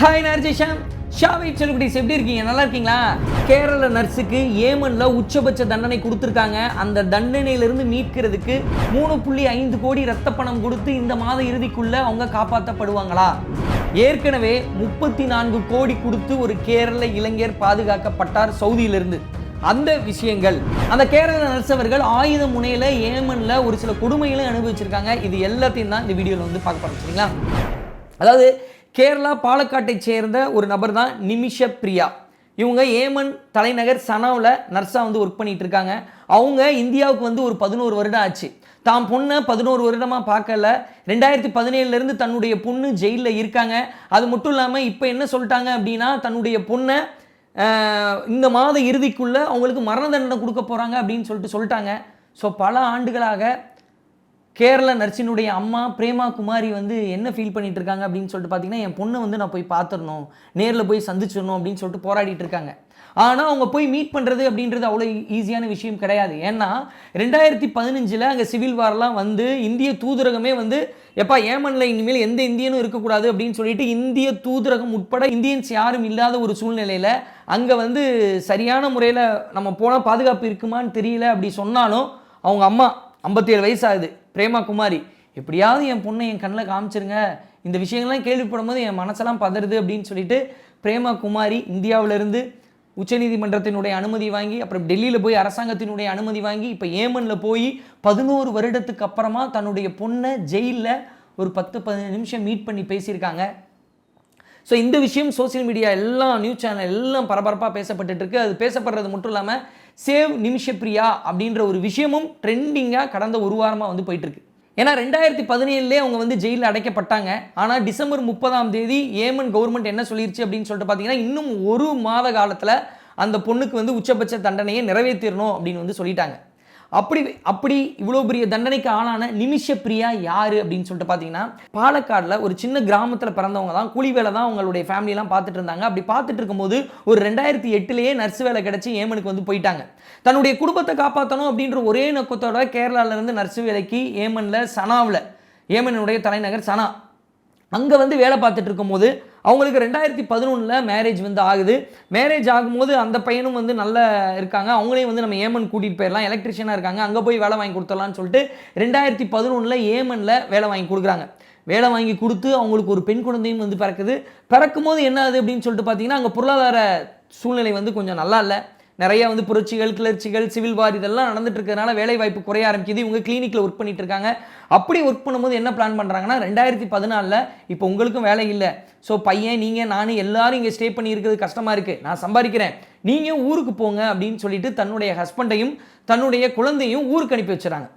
Hi நர்ஜிஷாம் ஷாவை celebrities எப்படி இருக்கீங்க? நல்லா இருக்கீங்களா? கேரள நர்ஸுக்கு ஏமன்ல உச்சபட்ச தண்டனை கொடுத்துருக்காங்க. அந்த தண்டனையிலிருந்து மீட்கிறதுக்கு மூணு புள்ளி ஐந்து கோடி ரத்த பணம் கொடுத்து இந்த மாத இறுதிக்குள்ள அவங்க காப்பாற்றப்படுவாங்களா ஏற்கனவே முப்பத்தி நான்கு கோடி கொடுத்து ஒரு கேரள இளைஞர் பாதுகாக்கப்பட்டார் சவுதியிலிருந்து. அந்த விஷயங்கள் அந்த கேரள நர்ஸ் அவர்கள் ஆயுத முனையில ஏமன்ல ஒரு சில கொடுமைகளும் அனுபவிச்சிருக்காங்க. இது எல்லாத்தையும் தான் இந்த வீடியோவில் வந்து பார்க்க போறோம் சரிங்களா? அதாவது கேரளா பாலக்காட்டை சேர்ந்த ஒரு நபர் தான் நிமிஷ பிரியா. இவங்க ஏமன் தலைநகர் சனாவில் நர்ஸாக வந்து ஒர்க் பண்ணிகிட்ருக்காங்க இருக்காங்க அவங்க இந்தியாவுக்கு வந்து ஒரு பதினோரு வருடம் ஆச்சு. தாம் பொண்ணை பதினோரு வருடமாக பார்க்கல. ரெண்டாயிரத்தி பதினேழுலேருந்து தன்னுடைய பொண்ணு ஜெயிலில் இருக்காங்க. அது மட்டும் இல்லாமல் இப்போ என்ன சொல்லிட்டாங்க அப்படின்னா தன்னுடைய பொண்ணை இந்த மாத இறுதிக்குள்ளே அவங்களுக்கு மரண தண்டனை கொடுக்க போகிறாங்க அப்படின்னு சொல்லிட்டு சொல்லிட்டாங்க. ஸோ பல ஆண்டுகளாக கேரள நர்ஸினுடைய அம்மா பிரேமா குமாரி வந்து என்ன ஃபீல் பண்ணிட்டு இருக்காங்க அப்படின்னு சொல்லிட்டு பார்த்தீங்கன்னா என் பொண்ணை வந்து நான் போய் பார்த்துடணும் நேரில் போய் சந்திச்சிடணும் அப்படின்னு சொல்லிட்டு போராடிட்டு இருக்காங்க. ஆனால் அவங்க போய் மீட் பண்ணுறது அப்படின்றது அவ்வளோ ஈஸியான விஷயம் கிடையாது. ஏன்னா ரெண்டாயிரத்தி பதினஞ்சில் அங்கே சிவில் வார்லாம் வந்து இந்திய தூதரகமே வந்து எப்பா ஏமனில் இனிமேல் எந்த இந்தியனும் இருக்கக்கூடாது? அப்படின்னு சொல்லிட்டு இந்திய தூதரகம் உட்பட இந்தியன்ஸ் யாரும் இல்லாத ஒரு சூழ்நிலையில் அங்கே வந்து சரியான முறையில் நம்ம போனால் பாதுகாப்பு இருக்குமான்னு தெரியல அப்படி சொன்னாலும் அவங்க அம்மா ஐம்பத்தேழு வயசாகுது. பிரேமா குமாரி எப்படியாவது என் பொண்ணை என் கண்ணில் காமிச்சிருங்க. இந்த விஷயங்கள்லாம் கேள்விப்படும் போது என் மனசெல்லாம் பதறுது அப்படின்னு சொல்லிட்டு பிரேமா குமாரி இந்தியாவிலேருந்து உச்சநீதிமன்றத்தினுடைய அனுமதி வாங்கி அப்புறம் டெல்லியில் போய் அரசாங்கத்தினுடைய அனுமதி வாங்கி இப்போ ஏமனில் போய் பதினோரு வருடத்துக்கு அப்புறமா தன்னுடைய பொண்ணை ஜெயிலில் ஒரு பத்து பதினஞ்சு நிமிஷம் மீட் பண்ணி பேசியிருக்காங்க. ஸோ இந்த விஷயம் சோஷியல் மீடியா எல்லாம் நியூஸ் சேனல் எல்லாம் பரபரப்பாக பேசப்பட்டுட்டு இருக்கு. அது பேசப்படுறது மட்டும் இல்லாமல் சேவ் நிமிஷப்பிரியா அப்படின்ற ஒரு விஷயமும் ட்ரெண்டிங்காக கடந்த ஒரு வாரமாக வந்து போயிட்டுருக்கு. ஏன்னா ரெண்டாயிரத்தி பதினேழுலேயே அவங்க வந்து ஜெயிலில் அடைக்கப்பட்டாங்க. ஆனால் டிசம்பர் முப்பதாம் தேதி ஏமன் கவர்மெண்ட் என்ன சொல்லிருச்சு அப்படின்னு சொல்லிட்டு பார்த்தீங்கன்னா இன்னும் ஒரு மாத காலத்தில் அந்த பொண்ணுக்கு வந்து உச்சபட்ச தண்டனையை நிறைவேற்றிடணும் அப்படின்னு வந்து சொல்லிட்டாங்க. அப்படி அப்படி இவ்வளோ பெரிய தண்டனைக்கு ஆளான நிமிஷ பிரியா யாரு அப்படின்னு சொல்லிட்டு பார்த்தீங்கன்னா பாலக்காடில் ஒரு சின்ன கிராமத்தில் பிறந்தவங்க தான் கூலி வேலை தான் அவங்களுடைய ஃபேமிலியெலாம் பார்த்துட்டு இருந்தாங்க. அப்படி பார்த்துட்டு இருக்கும்போது ஒரு ரெண்டாயிரத்தி எட்டுலேயே நர்ஸ் வேலை கிடச்சி ஏமனுக்கு வந்து போயிட்டாங்க. தன்னுடைய குடும்பத்தை காப்பாற்றணும் அப்படின்ற ஒரே நோக்கத்தோட கேரளாவிலேருந்து நர்ஸ் வேலைக்கு ஏமனில் சனாவில் ஏமனுடைய தலைநகர் சனா. அங்கே வந்து வேலை பார்த்துட்டு இருக்கும்போது அவங்களுக்கு ரெண்டாயிரத்தி பதினொன்றில் மேரேஜ் வந்து ஆகுது. மேரேஜ் ஆகும்போது அந்த பையனும் வந்து நல்லா இருக்காங்க. அவங்களையும் வந்து நம்ம ஏமன் கூட்டிகிட்டு போயிடலாம். எலக்ட்ரிஷியனாக இருக்காங்க. அங்கே போய் வேலை வாங்கி கொடுத்துடலாம்னு சொல்லிட்டு ரெண்டாயிரத்தி பதினொன்றில் ஏமனில் வேலை வாங்கி கொடுக்குறாங்க. வேலை வாங்கி கொடுத்து அவங்களுக்கு ஒரு பெண் குழந்தையும் வந்து பிறக்குது. பிறக்கும் போது என்ன ஆகுது அப்படின்னு சொல்லிட்டு பார்த்தீங்கன்னா அங்கே பொருளாதார சூழ்நிலை வந்து கொஞ்சம் நல்லா இல்லை. நிறைய வந்து புரட்சிகள் கிளர்ச்சிகள் சிவில் வார் இதெல்லாம் நடந்துட்டு இருக்கிறதுனால வேலை வாய்ப்பு குறைய ஆரம்பிக்குது. இவங்க கிளினிக்கில் ஒர்க் பண்ணிட்டு இருக்காங்க அப்படி ஒர்க் பண்ணும்போது என்ன பிளான் பண்ணுறாங்கன்னா ரெண்டாயிரத்தி பதினாலில் இப்போ உங்களுக்கும் வேலை இல்லை. ஸோ பையன் நீங்கள் நான் எல்லாரும் இங்கே ஸ்டே பண்ணி இருக்கிறது கஷ்டமாக இருக்குது நான் சம்பாதிக்கிறேன். நீங்கள் ஊருக்கு போங்க அப்படின்னு சொல்லிட்டு தன்னுடைய ஹஸ்பண்டையும் தன்னுடைய குழந்தையும் ஊருக்கு அனுப்பி வச்சுறாங்க.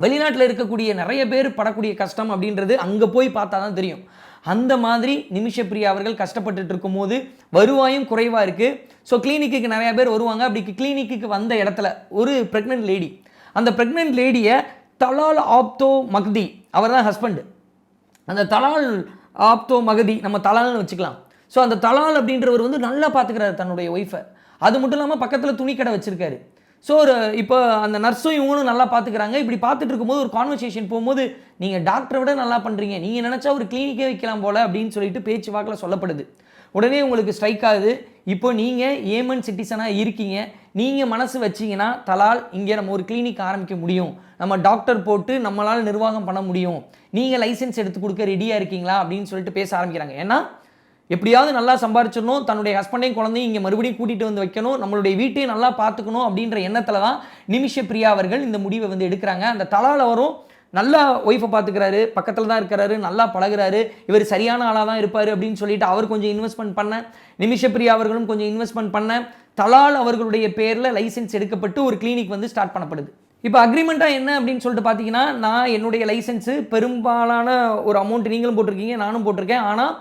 வெளிநாட்டில் இருக்கக்கூடிய நிறைய பேர் படக்கூடிய கஷ்டம் அப்படின்றது அங்கே போய் பார்த்தா தான் தெரியும். அந்த மாதிரி நிமிஷப்பிரியா அவர்கள் கஷ்டப்பட்டுட்டு இருக்கும்போது வருவாயும் குறைவாக இருக்குது ஸோ கிளினிக்கு நிறைய பேர் வருவாங்க. அப்படி கிளினிக்கு வந்த இடத்துல ஒரு ப்ரெக்னென்ட் லேடி அந்த ப்ரெக்னென்ட் லேடியை தலால் ஆப்தோ மக்தி அவர் தான் ஹஸ்பண்டு அந்த தலால் ஆப்தோ மகதி நம்ம தலால்னு வச்சுக்கலாம். ஸோ அந்த தலால் அப்படின்றவர் வந்து நல்லா பார்த்துக்கிறாரு தன்னுடைய ஒய்ஃபை அது மட்டும் இல்லாமல் பக்கத்தில் துணி கடை வச்சுருக்காரு. ஸோ ஒரு இப்போ அந்த நர்ஸும் இவங்களும் நல்லா பார்த்துக்கிறாங்க இப்படி பார்த்துட்டு இருக்கும்போது ஒரு கான்வர்சேஷன் போகும்போது நீங்கள் டாக்டரை விட நல்லா பண்ணுறீங்க நீங்கள் நினச்சா ஒரு கிளினிக்கே வைக்கலாம் போல அப்படின்னு சொல்லிட்டு பேச்சு வாக்கில் சொல்லப்படுது. உடனே உங்களுக்கு ஸ்ட்ரைக் ஆகுது. இப்போ நீங்கள் ஏமன் சிட்டிசனாக இருக்கீங்க. நீங்கள் மனசு வச்சீங்கன்னா தலால் இங்கே நம்ம ஒரு கிளினிக் ஆரம்பிக்க முடியும். நம்ம டாக்டர் போட்டு நம்மளால் நிர்வாகம் பண்ண முடியும். நீங்கள் லைசென்ஸ் எடுத்து கொடுக்க ரெடியாக இருக்கீங்களா அப்படின்னு சொல்லிட்டு பேச ஆரம்பிக்கிறாங்க. ஏன்னா எப்படியாவது நல்லா சம்பாரிச்சிடணும் தன்னுடைய ஹஸ்பண்டையும் குழந்தையும் இங்கே மறுபடியும் கூட்டிகிட்டு வந்து வைக்கணும் நம்மளுடைய வீட்டையும் நல்லா பார்த்துக்கணும் அப்படின்ற எண்ணத்தில் தான் நிமிஷ பிரியா அவர்கள் இந்த முடிவை வந்து எடுக்கிறாங்க. அந்த தலால் வரும் நல்லா ஒய்ஃபை பார்த்துக்கிறாரு பக்கத்தில் தான் இருக்கிறாரு நல்லா பழகுறாரு இவர் சரியான ஆளாக தான் இருப்பார் அப்படின்னு சொல்லிட்டு அவர் கொஞ்சம் இன்வெஸ்ட்மெண்ட் பண்ண நிமிஷப்பிரியா அவர்களும் கொஞ்சம் இன்வெஸ்ட்மெண்ட் பண்ண தலால் அவர்களுடைய பேரில் லைசென்ஸ் எடுக்கப்பட்டு ஒரு கிளினிக் வந்து ஸ்டார்ட் பண்ணப்படுது. இப்போ அக்ரிமெண்ட்டாக என்ன அப்படின்னு சொல்லிட்டு பார்த்தீங்கன்னா நான் என்னுடைய லைசென்ஸு பெரும்பாலான ஒரு அமௌண்ட் நீங்களும் போட்டிருக்கீங்க நானும் போட்டிருக்கேன். ஆனால்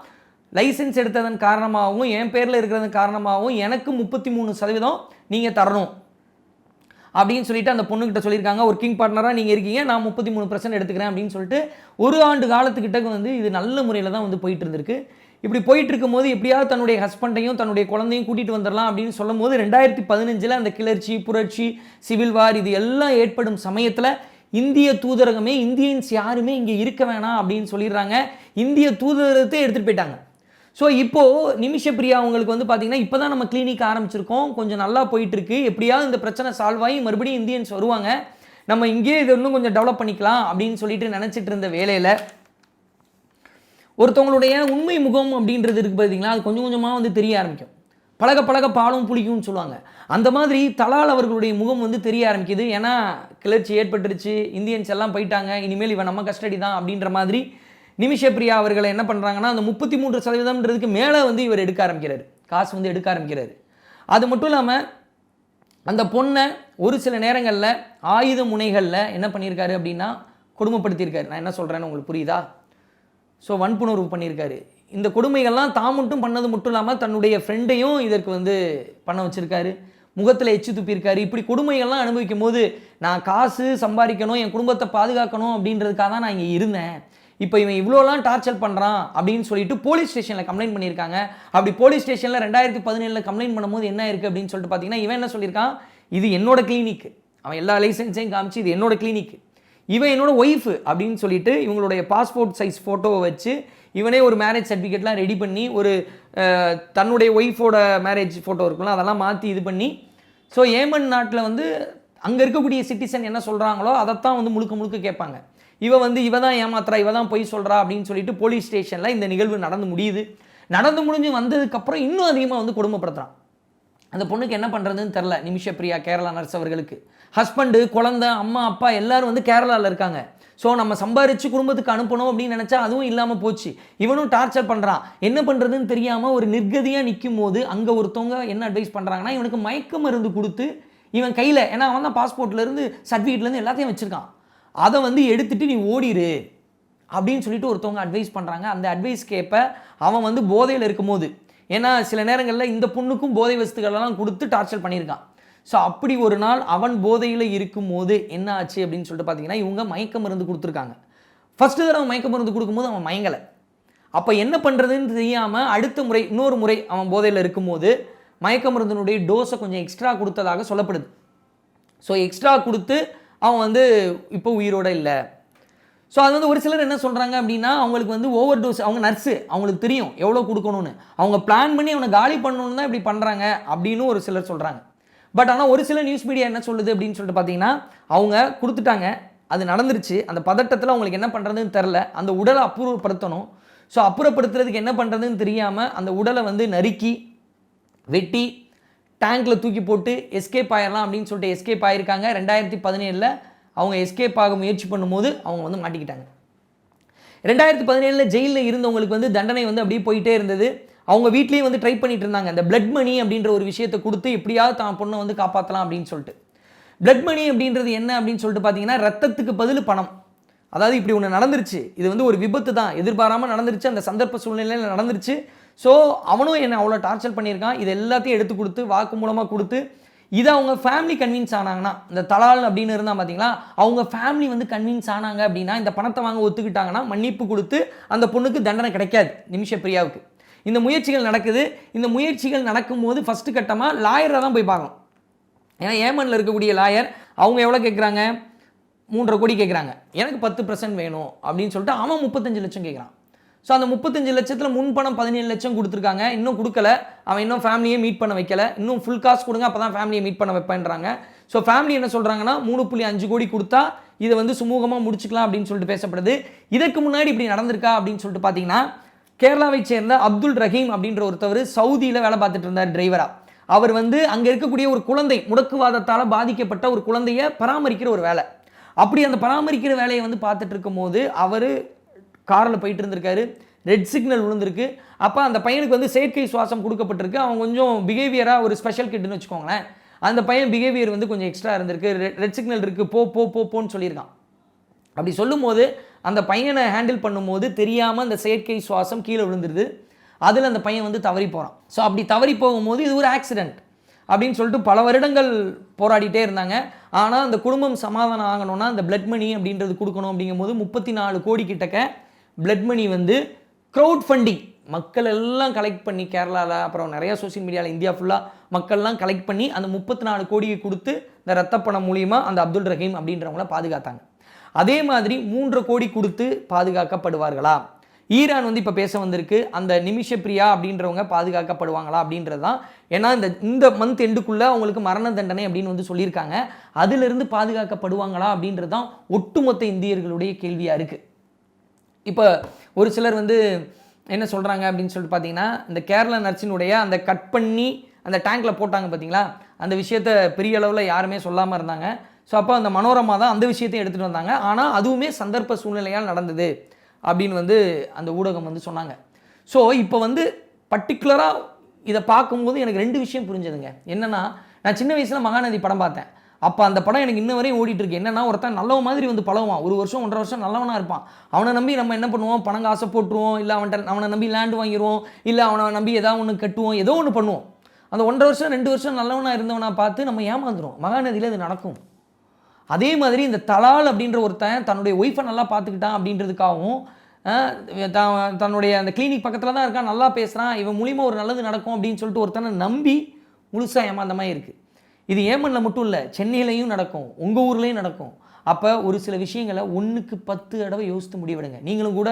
லைசென்ஸ் எடுத்ததன் காரணமாகவும் என் பேரில் இருக்கிறதன் காரணமாகவும் எனக்கு முப்பத்தி மூணு சதவீதம் நீங்கள் தரணும். அப்படின்னு சொல்லிட்டு அந்த பொண்ணுக்கிட்ட சொல்லியிருக்காங்க. ஒர்க்கிங் பார்ட்னராக நீங்கள் இருக்கீங்க நான் முப்பத்தி மூணு பர்சன்ட் எடுத்துக்கிறேன் அப்படின்னு சொல்லிட்டு ஒரு ஆண்டு காலத்துக்கிட்ட வந்து இது நல்ல முறையில் தான் வந்து போயிட்டு இருந்திருக்கு. இப்படி போயிட்டு இருக்கும்போது எப்படியாவது தன்னுடைய ஹஸ்பண்டையும் தன்னுடைய குழந்தையும் கூட்டிகிட்டு வந்துடலாம் அப்படின்னு சொல்லும்போது ரெண்டாயிரத்தி பதினஞ்சில் அந்த கிளர்ச்சி புரட்சி சிவில் வார் இது எல்லாம் ஏற்படும் சமயத்தில் இந்திய தூதரகமே இந்தியன்ஸ் யாருமே இங்கே இருக்க வேணாம் அப்படின்னு சொல்லிடுறாங்க. இந்திய தூதரகத்தை எடுத்துகிட்டு போயிட்டாங்க. ஸோ இப்போது நிமிஷப்பிரியா அவங்களுக்கு வந்து பார்த்தீங்கன்னா இப்போ தான் நம்ம கிளினிக் ஆரம்பிச்சிருக்கோம். கொஞ்சம் நல்லா போயிட்டுருக்கு. எப்படியாவது இந்த பிரச்சனை சால்வ் ஆகி மறுபடியும் இந்தியன்ஸ் வருவாங்க. நம்ம இங்கேயே இதை இன்னும் கொஞ்சம் டெவலப் பண்ணிக்கலாம் அப்படின்னு சொல்லிட்டு நினச்சிட்டு இருந்த வேலையில் ஒருத்தவங்களுடைய உண்மை முகம் அப்படின்றது இருக்கு பார்த்தீங்களா அது கொஞ்சம் கொஞ்சமாக வந்து தெரிய ஆரம்பிக்கும். பழக பழக பாலும் புளிக்கும்னு சொல்லுவாங்க. அந்த மாதிரி தலால் அவர்களுடைய முகம் வந்து தெரிய ஆரம்பிக்குது. ஏன்னா கிளர்ச்சி ஏற்பட்டுருச்சு. இந்தியன்ஸ் எல்லாம் போயிட்டாங்க. இனிமேல் இவன் நம்ம கஸ்டடி தான் அப்படின்ற மாதிரி நிமிஷப்பிரியா அவர்களை என்ன பண்ணுறாங்கன்னா அந்த முப்பத்தி மூன்று சதவீதம்ன்றதுக்கு மேலே வந்து இவர் எடுக்க ஆரம்பிக்கிறார். காசு வந்து எடுக்க ஆரம்பிக்கிறார். அது மட்டும் இல்லாமல் அந்த பொண்ணை ஒரு சில நேரங்களில் ஆயுத முனைகளில் என்ன பண்ணியிருக்காரு அப்படின்னா கொடுமைப்படுத்தியிருக்காரு. நான் என்ன சொல்கிறேன்னு உங்களுக்கு புரியுதா? ஸோ வன்புணர்வு பண்ணியிருக்காரு. இந்த கொடுமைகள்லாம் தான் மட்டும் பண்ணது மட்டும் இல்லாமல் தன்னுடைய ஃப்ரெண்டையும் இதற்கு வந்து பண்ண வச்சுருக்காரு. முகத்தில் எச்சு துப்பியிருக்காரு. இப்படி கொடுமைகள்லாம் அனுபவிக்கும் போது நான் காசு சம்பாதிக்கணும் என் குடும்பத்தை பாதுகாக்கணும் அப்படின்றதுக்காக தான் நான் இங்கே இருந்தேன். இப்போ இவன் இவ்வளோலாம் டார்ச்சர் பண்ணுறான் அப்படின்னு சொல்லிட்டு போலீஸ் ஸ்டேஷனில் கம்ப்ளைண்ட் பண்ணியிருக்காங்க. அப்படி போலீஸ் ஸ்டேஷனில் ரெண்டாயிரத்தி பதினேழில் கம்ப்ளைண்ட் பண்ணும்போது என்ன இருக்குது அப்படின்னு சொல்லிட்டு பார்த்தீங்கன்னா இவன் என்ன சொல்லியிருக்கான்? இது என்னோட கிளினிக் அவன் எல்லா லைசன்ஸையும் காமிச்சு இது என்னோட கிளினிக் இவன் என்னோட ஒய்ஃபு அப்படின்னு சொல்லிட்டு இவங்களுடைய பாஸ்போர்ட் சைஸ் ஃபோட்டோவை வச்சு இவனே ஒரு மேரேஜ் சர்டிஃபிகேட்லாம் ரெடி பண்ணி ஒரு தன்னுடைய ஒய்ஃபோட மேரேஜ் ஃபோட்டோ இருக்குல்ல அதெல்லாம் மாற்றி இது பண்ணி ஸோ ஏமன் நாட்டில் வந்து அங்கே இருக்கக்கூடிய சிட்டிசன் என்ன சொல்கிறாங்களோ அதைத்தான் வந்து முழுக்க முழுக்க கேட்பாங்க. இவ வந்து இவ தான் ஏமாத்துறா இவ தான் பொய் சொல்கிறா அப்படின்னு சொல்லிட்டு போலீஸ் ஸ்டேஷனில் இந்த நிகழ்வு நடந்து முடியுது. நடந்து முடிஞ்சு வந்ததுக்கப்புறம் இன்னும் அதிகமாக வந்து கொடுமைப்படுத்துகிறான் அந்த பொண்ணுக்கு என்ன பண்ணுறதுன்னு தெரில நிமிஷப்பிரியா கேரளா நர்ஸ் அவர்களுக்கு. ஹஸ்பண்டு குழந்தை அம்மா அப்பா எல்லாரும் வந்து கேரளாவில் இருக்காங்க. ஸோ நம்ம சம்பாரித்து குடும்பத்துக்கு அனுப்பணும் அப்படின்னு நினச்சா அதுவும் இல்லாமல் போச்சு. இவனும் டார்ச்சர் பண்ணுறான் என்ன பண்ணுறதுன்னு தெரியாமல் ஒரு நிர்கதியாக நிற்கும் போது அங்கே ஒருத்தவங்க என்ன அட்வைஸ் பண்ணுறாங்கன்னா இவனுக்கு மயக்க மருந்து கொடுத்து இவன் கையில் ஏன்னா அவன் தான் பாஸ்போர்ட்லேருந்து சர்டிஃபிகேட்லேருந்து எல்லாத்தையும் வச்சுருக்கான். அதை வந்து எடுத்துட்டு நீ ஓடிடு அப்படின்னு சொல்லிட்டு ஒருத்தவங்க அட்வைஸ் பண்ணுறாங்க அந்த அட்வைஸ் கேட்ப அவன் வந்து போதையில் இருக்கும்போது. ஏன்னா சில நேரங்களில் இந்த பொண்ணுக்கும் போதை வஸ்துகளெல்லாம் கொடுத்து டார்ச்சர் பண்ணியிருக்கான். ஸோ அப்படி ஒரு நாள் அவன் போதையில் இருக்கும்போது என்ன ஆச்சு அப்படின்னு சொல்லிட்டு பார்த்தீங்கன்னா இவங்க மயக்க மருந்து கொடுத்துருக்காங்க. ஃபஸ்ட்டு தடவை மயக்க மருந்து கொடுக்கும்போது அவன் மயங்கலை. அப்போ என்ன பண்ணுறதுன்னு தெரியாமல் அடுத்த முறை இன்னொரு முறை அவன் போதையில் இருக்கும்போது மயக்க மருந்தினுடைய டோஸை கொஞ்சம் எக்ஸ்ட்ரா கொடுத்ததாக சொல்லப்படுது. ஸோ எக்ஸ்ட்ரா கொடுத்து அவன் வந்து இப்போ உயிரோட இல்லை. ஸோ அது வந்து ஒரு சிலர் என்ன சொல்கிறாங்க அப்படின்னா அவங்களுக்கு வந்து ஓவர் டோஸ் அவங்க நர்ஸு அவங்களுக்கு தெரியும் எவ்வளோ கொடுக்கணும்னு. அவங்க பிளான் பண்ணி அவனை காலி பண்ணணுன்னு தான் இப்படி பண்ணுறாங்க அப்படின்னு ஒரு சிலர் சொல்கிறாங்க பட் ஆனால் ஒரு சில நியூஸ் மீடியா என்ன சொல்லுது அப்படின்னு சொல்லிட்டு பார்த்தீங்கன்னா அவங்க கொடுத்துட்டாங்க அது நடந்துருச்சு அந்த பதட்டத்தில் அவங்களுக்கு என்ன பண்ணுறதுன்னு தெரில அந்த உடலை அப்புறப்படுத்தணும். ஸோ அப்புறப்படுத்துறதுக்கு என்ன பண்ணுறதுன்னு தெரியாமல் அந்த உடலை வந்து நறுக்கி வெட்டி டேங்கில் தூக்கி போட்டு எஸ்கேப் ஆயிடலாம் அப்படின்னு சொல்லிட்டு எஸ்கேப் ஆகியிருக்காங்க ரெண்டாயிரத்தி பதினேழில் அவங்க எஸ்கேப் ஆக முயற்சி பண்ணும்போது அவங்க வந்து மாட்டிக்கிட்டாங்க. ரெண்டாயிரத்தி பதினேழில் ஜெயிலில் இருந்தவங்களுக்கு வந்து தண்டனை வந்து அப்படியே போயிட்டே இருந்தது. அவங்க வீட்லேயும் வந்து ட்ரை பண்ணிட்டு இருந்தாங்க. அந்த பிளட் மணி அப்படின்ற ஒரு விஷயத்தை கொடுத்து எப்படியாவது தான் பொண்ணை வந்து காப்பாற்றலாம் அப்படின்னு சொல்லிட்டு. பிளட் மணி அப்படின்றது என்ன அப்படின்னு சொல்லிட்டு பார்த்தீங்கன்னா ரத்தத்துக்கு பதில் பணம். அதாவது இப்படி ஒன்று நடந்துருச்சு. இது வந்து ஒரு விபத்து தான் எதிர்பாராமல் நடந்துருச்சு. அந்த சந்தர்ப்ப சூழ்நிலையில் நடந்துருச்சு. ஸோ அவனும் என்னை அவ்வளோ டார்ச்சர் பண்ணியிருக்கான். இது எல்லாத்தையும் எடுத்து கொடுத்து வாக்கு மூலமாக கொடுத்து இதை அவங்க ஃபேமிலி கன்வின்ஸ் ஆனாங்கன்னா இந்த தலால் அப்படின்னு இருந்தால் பார்த்தீங்களா அவங்க ஃபேமிலி வந்து கன்வின்ஸ் ஆனாங்க அப்படின்னா இந்த பணத்தை வாங்க ஒத்துக்கிட்டாங்கன்னா மன்னிப்பு கொடுத்து அந்த பொண்ணுக்கு தண்டனை கிடைக்காது. நிமிஷ பிரியாவுக்கு. இந்த முயற்சிகள் நடக்குது. இந்த முயற்சிகள் நடக்கும்போது ஃபஸ்ட்டு கட்டமாக லாயரை தான் போய் பார்க்கணும். ஏன்னா ஏமனில் இருக்கக்கூடிய லாயர் அவங்க எவ்வளோ கேட்குறாங்க மூன்றரை கோடி கேட்குறாங்க எனக்கு பத்து பர்சன்ட் வேணும் அப்படின்னு சொல்லிட்டு அவன் முப்பத்தஞ்சு லட்சம் கேட்குறான் ஸோ அந்த முப்பத்தஞ்சு லட்சத்தில் முன்பணம் பதினேழு லட்சம் கொடுத்துருக்காங்க. இன்னும் கொடுக்கல. அவன் இன்னும் ஃபேமிலியே மீட் பண்ண வைக்கல. இன்னும் ஃபுல் காசு கொடுங்க அப்போ தான் ஃபேமிலியை மீட் பண்ண வைப்பேன்றாங்க. ஸோ ஃபேமிலி என்ன சொல்கிறாங்கன்னா மூணு புள்ளி அஞ்சு கோடி கொடுத்தா இதை வந்து சுமூகமாக முடிச்சுக்கலாம் அப்படின்னு சொல்லிட்டு பேசப்படுது. இதற்கு முன்னாடி இப்படி நடந்திருக்கா அப்படின்னு சொல்லிட்டு பார்த்தீங்கன்னா கேரளாவை சேர்ந்த அப்துல் ரஹீம் அப்படின்ற ஒருத்தவர் சவுதியில் வேலை பார்த்துட்டு இருந்தார் டிரைவராக அவர் வந்து அங்கே இருக்கக்கூடிய ஒரு குழந்தை முடக்குவாதத்தால் பாதிக்கப்பட்ட ஒரு குழந்தைய பராமரிக்கிற ஒரு வேலை. அப்படி அந்த பராமரிக்கிற வேலையை வந்து பார்த்துட்டு இருக்கும்போது அவர் காரில் போயிட்டு இருந்திருக்காரு. ரெட் சிக்னல் விழுந்திருக்கு. அப்போ அந்த பையனுக்கு வந்து செயற்கை சுவாசம் கொடுக்கப்பட்டிருக்கு. அவன் கொஞ்சம் பிஹேவியராக ஒரு ஸ்பெஷல் கிட்னு வச்சுக்கோங்களேன். அந்த பையன் பிஹேவியர் வந்து கொஞ்சம் எக்ஸ்ட்ரா இருந்திருக்கு. ரெட் சிக்னல் இருக்குது போ போ போ போன்னு சொல்லியிருக்கான். அப்படி சொல்லும்போது அந்த பையனை ஹேண்டில் பண்ணும்போது தெரியாமல் அந்த செயற்கை சுவாசம் கீழே விழுந்துருது. அதில் அந்த பையன் வந்து தவறி போகிறான் ஸோ அப்படி தவறி போகும்போது இது ஒரு ஆக்சிடெண்ட் அப்படின்னு சொல்லிட்டு பல வருடங்கள் போராடிட்டே இருந்தாங்க. ஆனால் அந்த குடும்பம் சமாதானம் ஆகணும்னா அந்த பிளட் மணி அப்படின்றது கொடுக்கணும் அப்படிங்கும்போது முப்பத்தி நாலு கோடி கிட்டக்க பிளட் மணி வந்து க்ரௌட் ஃபண்டிங் மக்கள் எல்லாம் கலெக்ட் பண்ணி கேரளாவில் அப்புறம் நிறையா சோஷியல் மீடியாவில் இந்தியா ஃபுல்லாக மக்கள்லாம் கலெக்ட் பண்ணி அந்த முப்பத்தி நாலு கோடியை கொடுத்து இந்த ரத்த பணம் மூலிமா அந்த அப்துல் ரஹீம் அப்படின்றவங்கள பாதுகாத்தாங்க. அதே மாதிரி மூன்று கோடி கொடுத்து பாதுகாக்கப்படுவார்களா? ஈரான் வந்து இப்போ பேச வந்திருக்கு அந்த நிமிஷ பிரியா அப்படின்றவங்க பாதுகாக்கப்படுவாங்களா அப்படின்றது தான். ஏன்னா இந்த இந்த மந்த் எண்டுக்குள்ளே அவங்களுக்கு மரண தண்டனை அப்படின்னு வந்து சொல்லியிருக்காங்க. அதிலிருந்து பாதுகாக்கப்படுவாங்களா அப்படின்றது தான் ஒட்டுமொத்த இந்தியர்களுடைய கேள்வியாக இருக்குது இப்போ ஒரு சிலர் வந்து என்ன சொல்கிறாங்க அப்படின்னு சொல்லிட்டு பார்த்தீங்கன்னா இந்த கேரளா நர்ஸினுடைய அந்த கட் பண்ணி அந்த டேங்க்கில் போட்டாங்க பார்த்தீங்களா? அந்த விஷயத்த பெரிய அளவில் யாருமே சொல்லாமல் இருந்தாங்க. ஸோ அப்போ அந்த மனோரமா தான் அந்த விஷயத்தையும் எடுத்துகிட்டு வந்தாங்க. ஆனால் அதுவுமே சந்தர்ப்ப சூழ்நிலையால் நடந்தது அப்படின்னு வந்து அந்த ஊடகம் வந்து சொன்னாங்க. ஸோ இப்போ வந்து பர்டிகுலராக இதை பார்க்கும்போது எனக்கு ரெண்டு விஷயம் புரிஞ்சதுங்க. என்னென்னா நான் சின்ன வயசில் மகாநதி படம் பார்த்தேன். அப்போ அந்த படம் எனக்கு இன்ன வரையும் ஓடிட்டு இருக்கு. என்னன்னா ஒருத்தன் நல்லவன் மாதிரி வந்து பழகுவான். ஒரு வருஷம் ஒன்றரை வருஷம் நல்லவனாக இருப்பான். அவனை நம்பி நம்ம என்ன பண்ணுவோம்? பணம் காசை போட்டுருவோம். இல்லை அவன்கிட்ட அவனை நம்பி லேண்ட் வாங்கிடுவோம் இல்லை அவனை நம்பி ஏதாவது ஒன்று கட்டுவோம். ஏதோ ஒன்று பண்ணுவோம். அந்த ஒன்றரை வருஷம் ரெண்டு வருஷம் நல்லவனாக இருந்தவனா பார்த்து நம்ம ஏமாந்துடும் மகாநதியில் இது நடக்கும். அதே மாதிரி இந்த தலால் அப்படின்ற ஒருத்தன் தன்னுடைய ஒய்ஃபை நல்லா பார்த்துக்கிட்டான் அப்படின்றதுக்காகவும் தன்னுடைய அந்த கிளினிக் பக்கத்தில் தான் இருக்கான். நல்லா பேசுகிறான் இவன் மூலியமாக ஒரு நல்லது நடக்கும் அப்படின்னு சொல்லிட்டு ஒருத்தனை நம்பி முழுசாக ஏமாந்த மாதிரி இருக்குது இது ஏமனில் மட்டும் இல்லை சென்னையிலையும் நடக்கும் உங்கள் ஊர்லேயும் நடக்கும். அப்போ ஒரு சில விஷயங்களை ஒன்றுக்கு பத்து தடவை யோசித்து முடிவெடுங்க. நீங்களும் கூட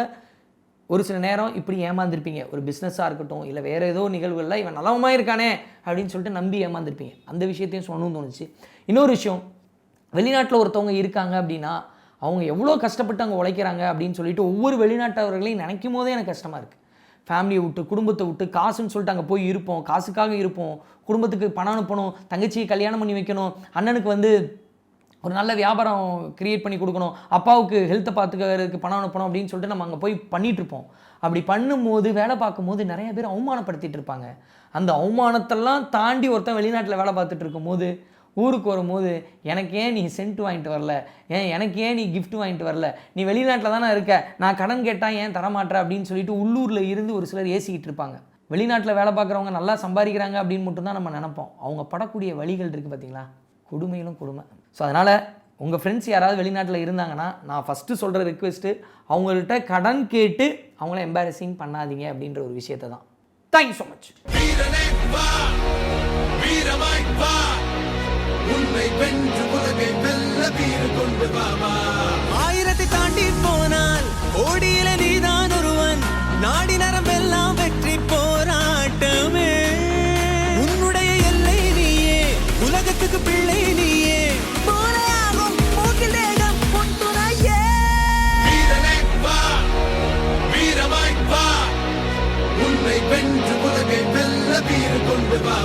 ஒரு சில நேரம் இப்படி ஏமாந்துருப்பீங்க. ஒரு பிஸ்னஸாக இருக்கட்டும் இல்லை வேறு ஏதோ நிகழ்வுகளில் இவன் நலவமாக இருக்கானே அப்படின்னு சொல்லிட்டு நம்பி ஏமாந்துருப்பீங்க. அந்த விஷயத்தையும் சொல்லணும்னு தோணுச்சு. இன்னொரு விஷயம் வெளிநாட்டில் ஒருத்தவங்க இருக்காங்க அப்படின்னா அவங்க எவ்வளோ கஷ்டப்பட்டு அங்கே உழைக்கிறாங்க அப்படின்னு சொல்லிட்டு ஒவ்வொரு வெளிநாட்டவர்களையும் நினைக்கும் போதே எனக்கு கஷ்டமாக இருக்குது ஃபேமிலியை விட்டு குடும்பத்தை விட்டு காசுன்னு சொல்லிட்டு அங்கே போய் இருப்போம். காசுக்காக இருப்போம். குடும்பத்துக்கு பணம் அனுப்பணும். தங்கச்சியை கல்யாணம் பண்ணி வைக்கணும். அண்ணனுக்கு வந்து ஒரு நல்ல வியாபாரம் கிரியேட் பண்ணி கொடுக்கணும். அப்பாவுக்கு ஹெல்த்தை பார்த்துக்கிறதுக்கு பணம் அனுப்பணும் அப்படின்னு சொல்லிட்டு நம்ம அங்கே போய் பண்ணிகிட்ருப்போம் அப்படி பண்ணும்போது வேலை பார்க்கும்போது நிறைய பேர் அவமானப்படுத்திட்டு இருப்பாங்க. அந்த அவமானத்தெல்லாம் தாண்டி ஒருத்தன் வெளிநாட்டில் வேலை பார்த்துட்டு இருக்கும்போது ஊருக்கு வரும்போது எனக்கு ஏன் நீ சென்ட் வாங்கிட்டு வரல? ஏன் எனக்கு ஏன் நீ கிஃப்ட் வாங்கிட்டு வரல? நீ வெளிநாட்டில் தானே இருக்க? நான் கடன் கேட்டால் ஏன் தரமாட்டேற? அப்படின்னு சொல்லிட்டு உள்ளூரில் இருந்து ஒரு சிலர் ஏசிக்கிட்டு இருப்பாங்க. வெளிநாட்டில் வேலை பார்க்குறவங்க நல்லா சம்பாதிக்கிறாங்க அப்படின்னு மட்டும்தான் நம்ம நினைப்போம். அவங்க படக்கூடிய வழிகள் இருக்குது பார்த்தீங்களா கொடுமையிலும் கொடுமை. ஸோ அதனால் உங்கள் ஃப்ரெண்ட்ஸ் யாராவது வெளிநாட்டில் இருந்தாங்கன்னா நான் ஃபஸ்ட்டு சொல்கிற ரிக்வெஸ்ட்டு அவங்கள்ட்ட கடன் கேட்டு அவங்கள எம்பாரசிங் பண்ணாதீங்க அப்படின்ற ஒரு விஷயத்தை தான். தேங்க்யூ ஸோ மச் உன்னை வென்று உலகை வெல்ல வீறு கொண்டு வா வா. ஆயிரத்தை தாண்டி போனால் கோடியில நீதான் ஒருவன். நாடி நரம்பெல்லாம் வெற்றி போராட்டமே. உன்னுடைய எல்லை நீயே உலகத்துக்கு பிள்ளை நீயே. வென்று உலகை வெல்ல வீறு கொண்டு வா.